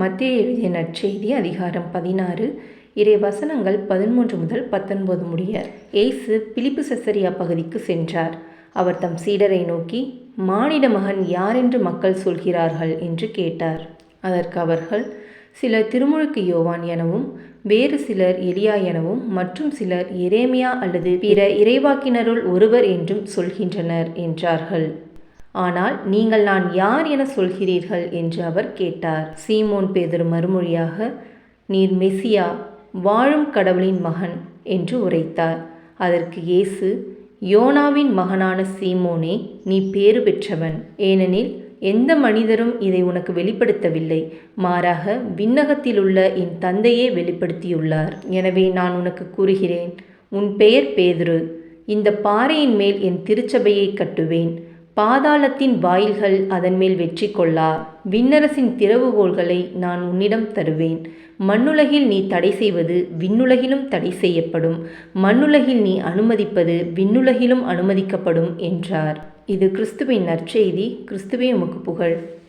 மத்திய எழுதிய நற்செய்தி அதிகாரம் பதினாறு. இறை வசனங்கள் பதிமூன்று முதல் பத்தொன்பது முடிய எய்சு பிலிப்பு செசரியா பகுதிக்கு சென்றார். அவர் தம் சீடரை நோக்கி மானிட மகன் யாரென்று மக்கள் சொல்கிறார்கள்? என்று கேட்டார். அதற்கு அவர்கள் சிலர் திருமுழுக்கு யோவான் எனவும் வேறு சிலர் எலியா எனவும் மற்றும் சிலர் எரேமியா அல்லது பிற இறைவாக்கினருள் ஒருவர் என்றும் சொல்கின்றனர் என்றார்கள். ஆனால் நீங்கள் நான் யார் என சொல்கிறீர்கள் என்று அவர் கேட்டார். சீமோன் பேதுரு மறுமொழியாக நீர் மெசியா வாழும் கடவுளின் மகன் என்று உரைத்தார். அதற்கு இயேசு யோனாவின் மகனான சீமோனே நீ பேறு பெற்றவன். ஏனெனில் எந்த மனிதரும் இதை உனக்கு வெளிப்படுத்தவில்லை. மாறாக விண்ணகத்திலுள்ள என் தந்தையே வெளிப்படுத்தியுள்ளார். எனவே நான் உனக்கு கூறுகிறேன் உன் பெயர் பேதுரு. இந்த பாறையின் மேல் என் திருச்சபையை கட்டுவேன். பாதாளத்தின் வாயில்கள் அதன் மேல் வெற்றி கொள்ளா. விண்ணரசின் திறவுகோள்களை நான் உன்னிடம் தருவேன். மண்ணுலகில் நீ தடை செய்வது விண்ணுலகிலும் தடை செய்யப்படும். மண்ணுலகில் நீ அனுமதிப்பது விண்ணுலகிலும் அனுமதிக்கப்படும் என்றார். இது கிறிஸ்துவின் நற்செய்தி. கிறிஸ்துவே உமக்கு புகழ்.